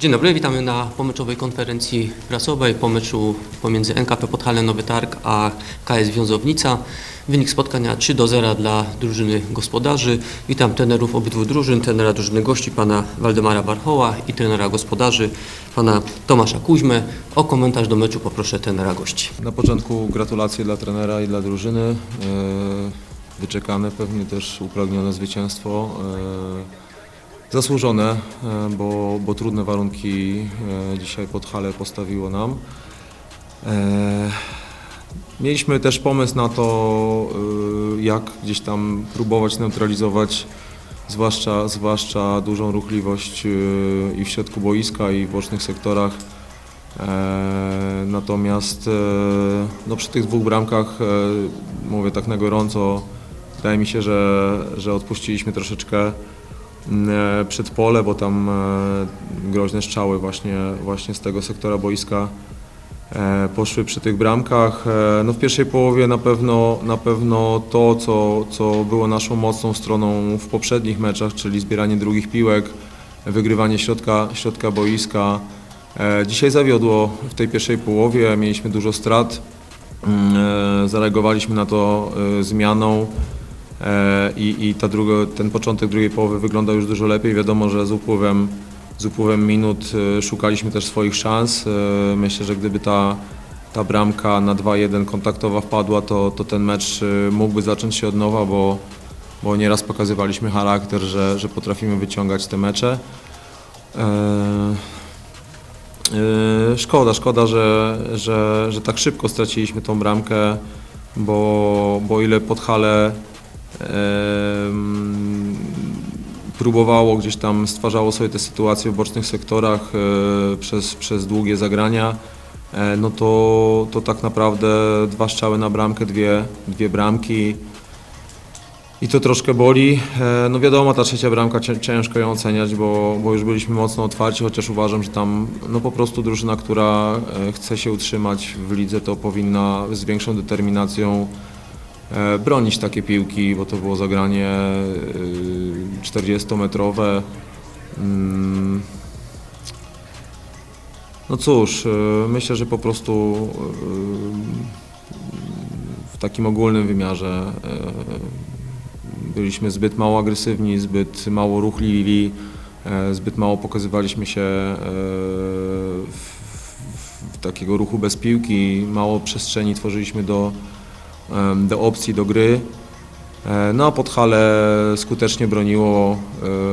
Dzień dobry, witamy na pomeczowej konferencji prasowej po meczu pomiędzy NKP Podhale Nowy Targ a KS Wiązownica. Wynik spotkania 3 do 0 dla drużyny gospodarzy. Witam trenerów obydwu drużyn, trenera drużyny gości pana Waldemara Barchoła i trenera gospodarzy pana Tomasza Kuźmę. O komentarz do meczu poproszę trenera gości. Na początku gratulacje dla trenera i dla drużyny. E, Wyczekane, pewnie też upragnione zwycięstwo. Zasłużone, e, bo, bo trudne warunki e, dzisiaj pod halę postawiło nam. E, Mieliśmy też pomysł na to, jak gdzieś tam próbować neutralizować zwłaszcza, zwłaszcza dużą ruchliwość i w środku boiska i w bocznych sektorach. Natomiast no przy tych dwóch bramkach, mówię tak na gorąco, wydaje mi się, że, że odpuściliśmy troszeczkę m, e, przed pole, bo tam e, groźne strzały właśnie, właśnie z tego sektora boiska e, poszły przy tych bramkach. No w pierwszej połowie na pewno, na pewno to, co, co było naszą mocną stroną w poprzednich meczach, czyli zbieranie drugich piłek, wygrywanie środka, środka boiska. Dzisiaj zawiodło w tej pierwszej połowie, mieliśmy dużo strat. Mm, Zareagowaliśmy na to zmianą i, i ta druga, ten początek drugiej połowy wygląda już dużo lepiej. Wiadomo, że z upływem, z upływem minut e, szukaliśmy też swoich szans. E, Myślę, że gdyby ta, ta bramka na 2-1 kontaktowa wpadła, to, to ten mecz e, mógłby zacząć się od nowa, bo, bo nieraz pokazywaliśmy charakter, że, że potrafimy wyciągać te mecze. E, Szkoda, szkoda, że, że, że tak szybko straciliśmy tą bramkę, bo, bo ile Podhale em, próbowało gdzieś tam, stwarzało sobie te sytuacje w bocznych sektorach e, przez, przez długie zagrania, e, no to, to tak naprawdę dwa strzały na bramkę, dwie, dwie bramki. I to troszkę boli. E, No wiadomo, ta trzecia bramka cię- ciężko ją oceniać, bo, bo już byliśmy mocno otwarci, chociaż uważam, że tam no po prostu drużyna, która chce się utrzymać w lidze, to powinna z większą determinacją bronić takie piłki, bo to było zagranie e, 40-metrowe. Mm. No cóż, e, myślę, że po prostu e, w takim ogólnym wymiarze e, byliśmy zbyt mało agresywni, zbyt mało ruchliwi, e, zbyt mało pokazywaliśmy się e, w, takiego ruchu bez piłki, mało przestrzeni tworzyliśmy do, do opcji, do gry. E, No a Podhale skutecznie broniło,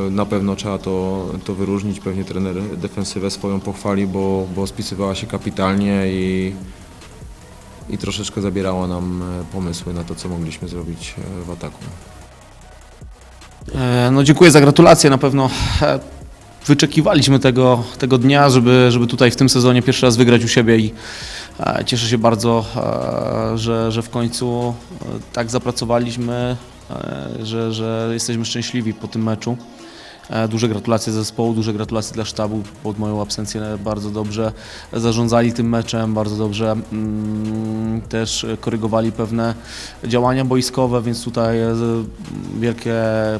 e, na pewno trzeba to, to wyróżnić, pewnie trener defensywę swoją pochwali, bo, bo spisywała się kapitalnie i, i troszeczkę zabierała nam e, pomysły na to, co mogliśmy zrobić w ataku. No dziękuję za gratulacje. Na pewno wyczekiwaliśmy tego, tego dnia, żeby, żeby tutaj w tym sezonie pierwszy raz wygrać u siebie i cieszę się bardzo, e, że, że w końcu e, tak zapracowaliśmy, e, że, że jesteśmy szczęśliwi po tym meczu. E, Duże gratulacje zespołu, duże gratulacje dla sztabu. Pod moją absencję bardzo dobrze zarządzali tym meczem, bardzo dobrze mm, też korygowali pewne działania boiskowe, więc tutaj e, wielkie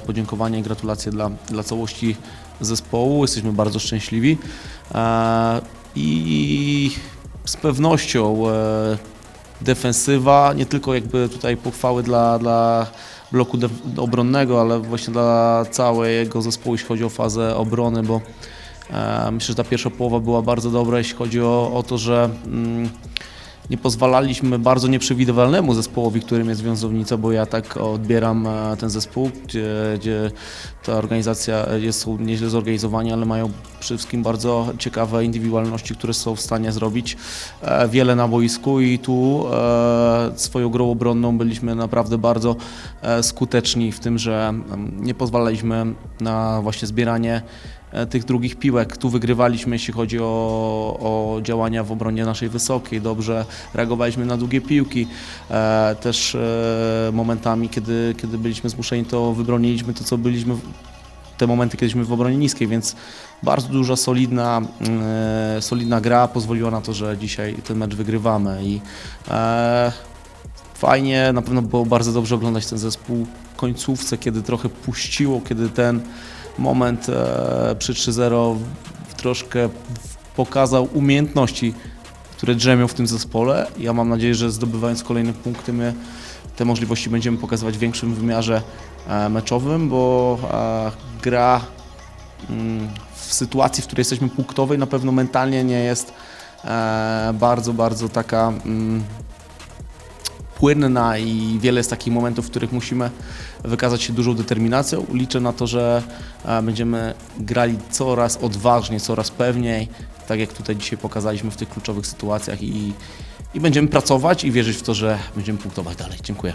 podziękowanie i gratulacje dla, dla całości zespołu. Jesteśmy bardzo szczęśliwi e, i z pewnością e, defensywa, nie tylko jakby tutaj pochwały dla, dla bloku obronnego, ale właśnie dla całego zespołu, jeśli chodzi o fazę obrony, bo e, myślę, że ta pierwsza połowa była bardzo dobra, jeśli chodzi o, o to, że mm, nie pozwalaliśmy bardzo nieprzewidywalnemu zespołowi, którym jest Wiązownica, bo ja tak odbieram e, ten zespół, gdzie, gdzie ta organizacja jest nieźle zorganizowani, ale mają przede wszystkim bardzo ciekawe indywidualności, które są w stanie zrobić e, wiele na boisku i tu e, swoją grą obronną byliśmy naprawdę bardzo skuteczni w tym, że mm, nie pozwalaliśmy na właśnie zbieranie tych drugich piłek. Tu wygrywaliśmy, jeśli chodzi o, o działania w obronie naszej wysokiej. Dobrze reagowaliśmy na długie piłki. E, też e, momentami, kiedy, kiedy byliśmy zmuszeni, to wybroniliśmy to, co byliśmy te momenty, kiedyśmy w obronie niskiej, więc bardzo duża, solidna, e, solidna gra pozwoliła na to, że dzisiaj ten mecz wygrywamy i e, fajnie, na pewno było bardzo dobrze oglądać ten zespół końcówce, kiedy trochę puściło, kiedy ten moment e, przy 3-0 w troszkę pokazał umiejętności, które drzemią w tym zespole. Ja mam nadzieję, że zdobywając kolejne punkty, my te możliwości będziemy pokazywać w większym wymiarze e, meczowym, bo e, gra mm, w sytuacji, w której jesteśmy punktowej, na pewno mentalnie nie jest bardzo, bardzo taka mm, płynna i wiele jest takich momentów, w których musimy wykazać się dużą determinacją. Liczę na to, że e, będziemy grali coraz odważniej, coraz pewniej, tak jak tutaj dzisiaj pokazaliśmy w tych kluczowych sytuacjach i, i będziemy pracować i wierzyć w to, że będziemy punktować dalej. Dziękuję.